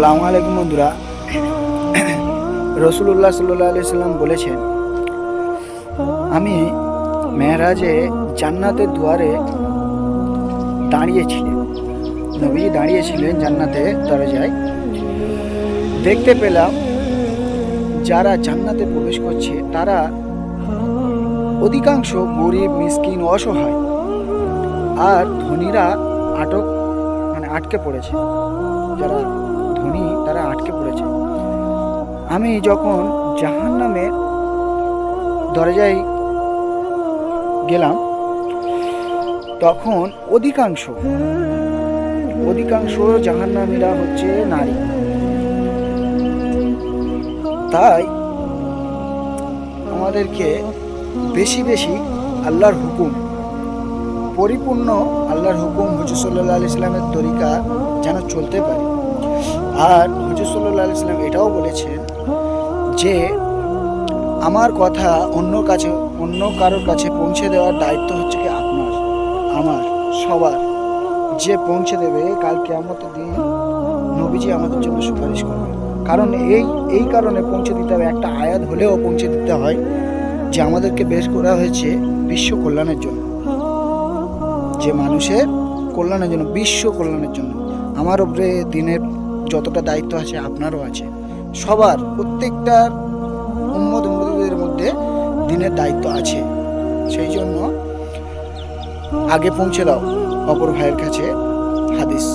সালামু আলাইকুম বন্ধুরা। রসুল্লাহ সাল্লাহ আলি সাল্লাম বলেছেন, আমি মেহরাজে জান্নাতের দুয়ারে দাঁড়িয়েছিলেন। নবী দাঁড়িয়েছিলেন জান্নাতে দরজায়। দেখতে পেলাম যারা জান্নাতে প্রবেশ করছে, তারা অধিকাংশ গরিব, মিসকিন, অসহায়। আর ধনীরা আটক মানে আটকে পড়েছে। আমি যখন জাহান নামে দরজায় গেলাম, তখন অধিকাংশ অধিকাংশ জাহান্নামীরা হচ্ছে নারী। তাই আমাদেরকে বেশি বেশি আল্লাহর হুকুম, পরিপূর্ণ আল্লাহর হুকুম হুজুর আলি ইসলামের তরিকা যেন চলতে পারে। আর হুজুর সাল্লাহ আলি ইসলাম এটাও বলেছেন যে আমার কথা অন্য কাছে, অন্য কারোর কাছে পৌঁছে দেওয়ার দায়িত্ব হচ্ছে কি আপনার, আমার, সবার। যে পৌঁছে দেবে, কাল কেয়ামতের দিন নবীজি আমাদের জন্য সুপারিশ করবে। কারণ এই এই কারণে পৌঁছে দিতে হবে। একটা আয়াত হলেও পৌঁছে দিতে হয় যে আমাদেরকে বের করা হয়েছে বিশ্ব কল্যাণের জন্য। যে মানুষের কল্যাণের জন্য, বিশ্ব কল্যাণের জন্য। আমার উপরে দিনের যতটা দায়িত্ব আছে, আপনারও আছে। সবার প্রত্যেকটার উম্মদের মধ্যে দিনের দায়িত্ব আছে। সেই জন্য আগে পৌঁছে দাও অপর ভাইয়ের কাছে হাদিস।